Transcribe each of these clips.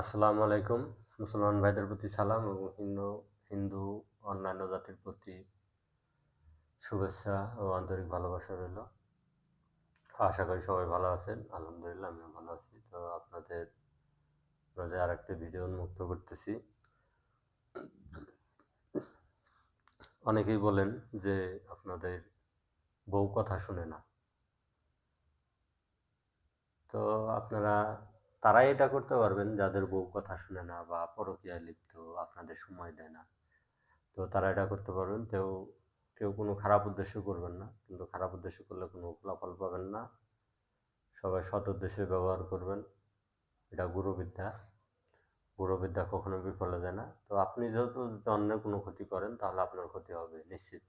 আসসালামু আলাইকুম। মুসলমান ভাইদের প্রতি সালাম এবং হিন্দু হিন্দু, অন্যান্য জাতির প্রতি শুভেচ্ছা ও আন্তরিক ভালোবাসা রইল। আশা করি সবাই ভালো আছেন। আলহামদুলিল্লাহ, আমিও ভালো আছি। তো আপনাদের মাঝে আর একটা ভিডিও উন্মুক্ত করতেছি। অনেকেই বলেন যে আপনাদের বউ কথা শুনে না। তো আপনারা তারাই এটা করতে পারবেন, যাদের বউ কথা শুনে না বা পরকীয়ায় লিপ্ত, আপনাদের সময় দেয় না। তো তারা এটা করতে পারবেন। কেউ কেউ কোনো খারাপ উদ্দেশ্য করবেন না, কিন্তু খারাপ উদ্দেশ্য করলে কোনো ফলাফল পাবেন না। সবাই সৎ উদ্দেশ্যে ব্যবহার করবেন। এটা গুরুবিদ্যা। গুরুবিদ্যা কখনো বিফলে যায় না। তো আপনি যেহেতু যদি অন্যের কোনো ক্ষতি করেন, তাহলে আপনার ক্ষতি হবে, নিশ্চিত।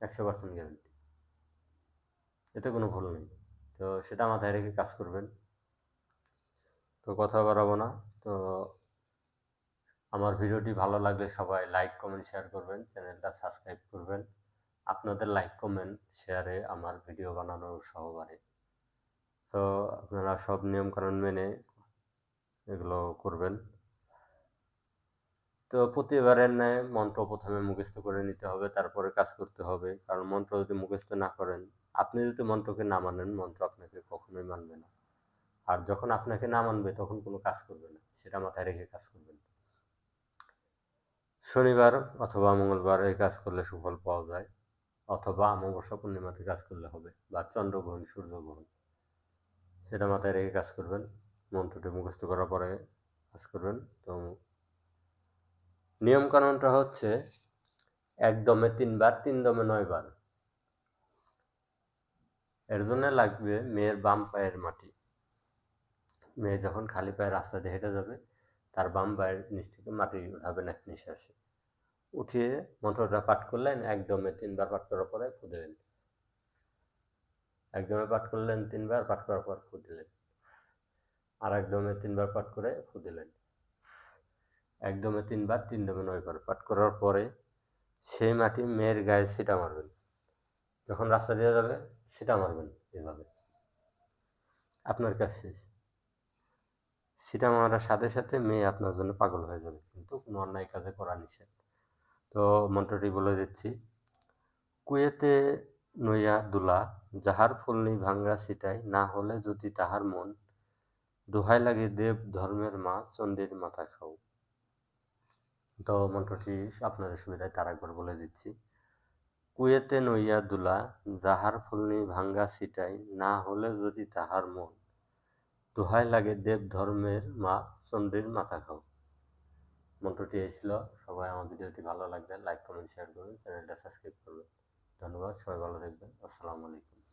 একশো পার্সেন্ট গ্যারেন্টি এতে কোনো ভুল নেই। তো সেটা মাথায় রেখে কাজ করবেন। তো কথা বাড়াবো না। তো আমার ভিডিওটি ভালো লাগলে সবাই লাইক কমেন্ট শেয়ার করবেন। চ্যানেলটা সাবস্ক্রাইব করবেন। আপনাদের লাইক কমেন্ট শেয়ারে আমার ভিডিও বানানোর উৎসাহ বাড়ে তো আপনারা সব নিয়মকানুন মেনে এগুলো করবেন। তো প্রতিবারের ন্যায় মন্ত্র প্রথমে মুখস্থ করে নিতে হবে, তারপরে কাজ করতে হবে। কারণ মন্ত্র যদি মুখস্থ না করেন, আপনি যদি মন্ত্রকে না মানেন, মন্ত্র আপনাকে কখনোই মানবে না। আর যখন আপনাকে না মানবে তখন কোনো কাজ করবে না। সেটা মাথায় রেখে কাজ করবেন। শনিবার অথবা মঙ্গলবার এই কাজ করলে সুফল পাওয়া যায়, অথবা অমাবস্যা পূর্ণিমাতে কাজ করলে হবে, বা চন্দ্রগ্রহণ, সূর্যগ্রহণ। সেটা মাথায় রেখে কাজ করবেন। মন্ত্রটি মুখস্থ করার পরে কাজ করবেন। তো নিয়মকানুনটা হচ্ছে এক দমে তিনবার, তিন দমে নয়বার। এর জন্য লাগবে মেয়ের বাম পায়ের মাটি। মেয়ে যখন খালি পায়ে রাস্তা দিয়ে হেঁটে যাবে, তার বাম পায়ের নিচ থেকে মাটি উঠাবেন এক নিঃশ্বাসে। উঠিয়ে মন্ত্রটা পাঠ করলেন, একদমে তিনবার পাঠ করার পরে ফু একদমে পাঠ করলেন, তিনবার পাঠ করার পর ফু আর একদমে তিনবার পাঠ করে ফু একদমে তিনবার তিন দমে নয়বার পাঠ করার পরে সেই মাটি মেয়ের গায়ে ছিটা মারবেন। যখন রাস্তা দিয়ে যাবে সেটা মারবেন এভাবে। আপনার কাছে সেটা মারার সাথে সাথে মেয়ে আপনার জন্য পাগল হয়ে যাবে। কিন্তু কোনো অন্যায় কাজে করা নিষেধ। তো মন্ত্রটি বলে দিচ্ছি, কুয়েতে নইয়া দুলা, যাহার ফুলনি ভাঙ্গা সিটাই, না হলে যদি তাহার মন দোহাই লাগে, দেব ধর্মের মা চণ্ডীর মাথা খাও। তো মন্ত্রটি আপনাদের সুবিধায় তার একবার বলে দিচ্ছি, কুয়েতে নইয়া দুলা, যাহার ফুলনি ভাঙ্গা সিটাই, না হলে যদি তাহার মন দোহাই লাগে দেব ধর্মের মা চন্দ্রীর মাথা খাও। মন্ত্রটি এই ছিল। সবাই আমার ভিডিওটি ভালো লাগবে লাইক কমেন্ট শেয়ার করবেন চ্যানেলটা সাবস্ক্রাইব করবেন। ধন্যবাদ, সবাই ভালো থাকবেন। আসসালামু আলাইকুম।